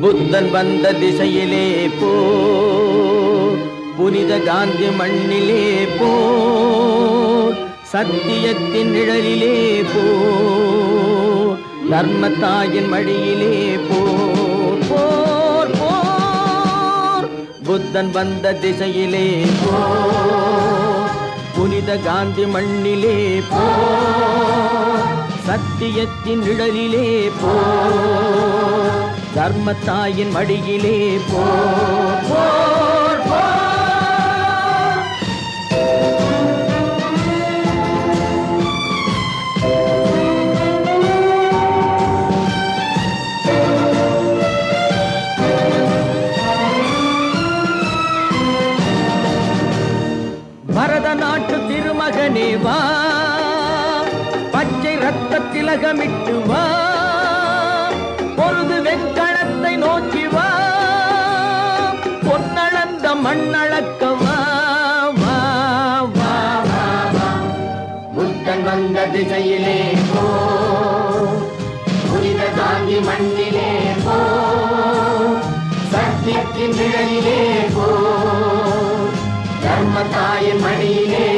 புத்தன் வந்த திசையிலே போ. புனித காந்தி மண்ணிலே போ. சத்தியத்தின் நிழலிலே போ. தர்மத்தாயின் மடியிலே போர் போர் போர். புத்தன் வந்த திசையிலே போ. புனித காந்தி மண்ணிலே போ. சத்தியத்தின் நிழலிலே போ. தர்மத்தாயின் மடியிலே போ. பரத நாட்டு திருமகனே வா. பச்சை ரத்த திலகமிட்டு வா. பொன்னளந்த மண்ணளக்க புத்தன் வந்த திசையிலே போ. புனித காந்தி மண்ணிலே போ. சத்தியத்தின் நிழலிலே போ. தர்ம தாயின் மடியிலே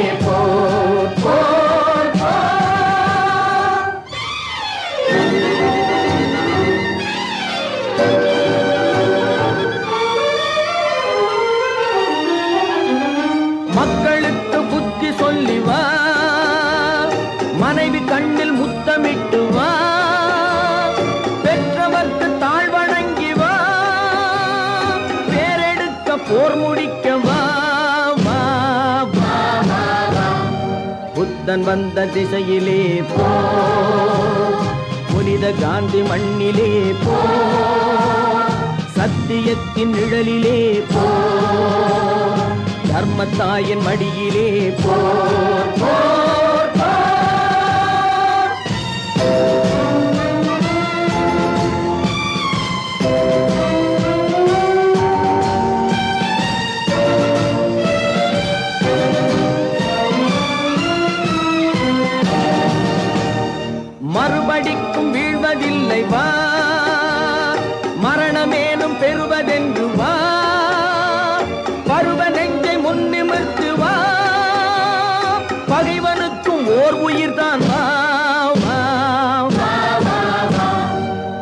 போர் முடிக்க புத்தன் வந்த திசையிலே போ. புனித காந்தி மண்ணிலே போ. சத்தியத்தின் நிழலிலே போ. தர்மத்தாயின் மடியிலே போ. பெறுவதில்லை வா. மரணமேனும் பெறுவதென்று வா. பருவ நெஞ்சை முன்னிமிர்த்து வா. பகைவனுக்கும் ஓர் உயிர்தான். வா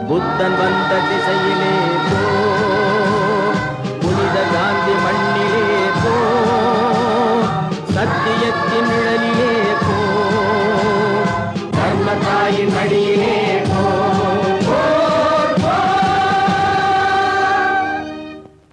புத்தன் வந்த திசையிலே புனித காந்தி மண்ணிலே போ. சத்தியத்தின் நிழலில்